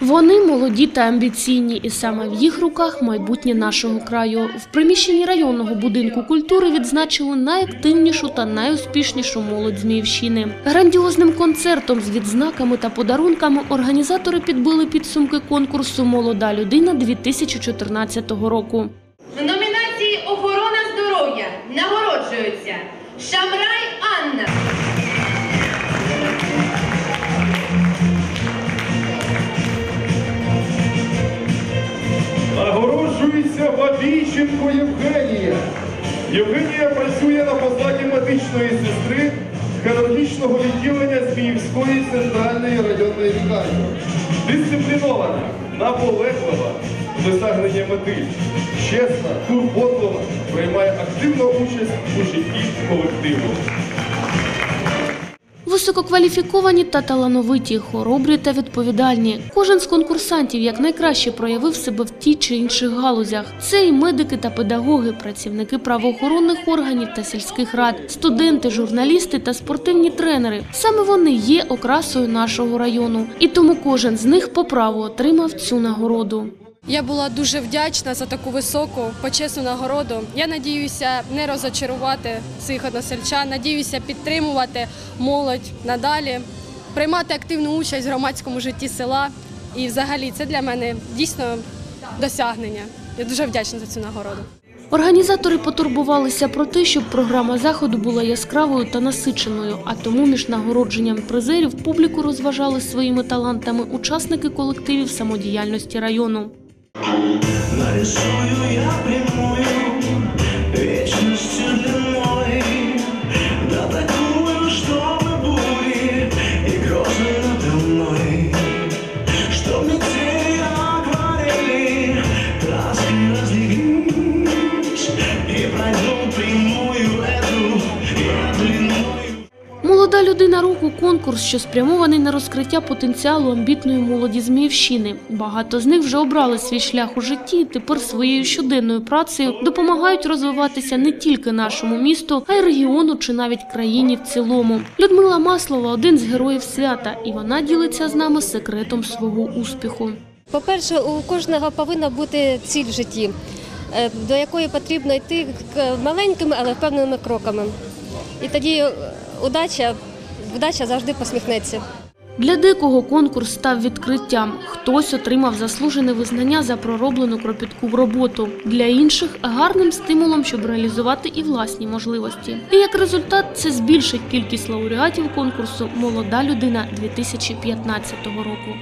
Вони молоді та амбіційні, і саме в їх руках майбутнє нашого краю. В приміщенні районного будинку культури відзначили найактивнішу та найуспішнішу молодь Зміївщини. Грандіозним концертом з відзнаками та подарунками організатори підбили підсумки конкурсу Молода людина 2014 року. В номінації Охорона здоров'я нагороджуються Шамрай Анна. Бабійченко Євгенія. Євгенія працює на посаді медичної сестри хірургічного відділення Зміївської центральної районної лікарні. Дисциплінована, наполеглива в досягненні мети. Чесна, турботлива, приймає активну участь у житті колективу. Висококваліфіковані та талановиті, хоробрі та відповідальні. Кожен з конкурсантів якнайкраще проявив себе в тій чи інших галузях. Це і медики та педагоги, працівники правоохоронних органів та сільських рад, студенти, журналісти та спортивні тренери. Саме вони є окрасою нашого району, і тому кожен з них по праву отримав цю нагороду. Я була дуже вдячна за таку високу почесну нагороду. Я надіюся не розочарувати своїх односельчан, надіюся підтримувати молодь надалі, приймати активну участь в громадському житті села. І взагалі це для мене дійсно досягнення. Я дуже вдячна за цю нагороду. Організатори потурбувалися про те, щоб програма заходу була яскравою та насиченою, а тому між нагородженням призерів публіку розважали своїми талантами учасники колективів самодіяльності району. Нарисую я прямую вечностью Людина року конкурс, що спрямований на розкриття потенціалу амбітної молоді Зміївщини. Багато з них вже обрали свій шлях у житті і тепер своєю щоденною працею допомагають розвиватися не тільки нашому місту, а й регіону чи навіть країні в цілому. Людмила Маслова один з героїв свята, і вона ділиться з нами секретом свого успіху. По-перше, у кожного повинна бути ціль в житті, е, до якої потрібно йти маленькими, але впевненими кроками. І тоді е, вдача завжди посміхнеться. Для декого конкурс став відкриттям. Хтось отримав заслужене визнання за пророблену кропітку в роботу. Для інших гарним стимулом, щоб реалізувати і власні можливості. І як результат, це збільшить кількість лауреатів конкурсу Молода людина 2015 року.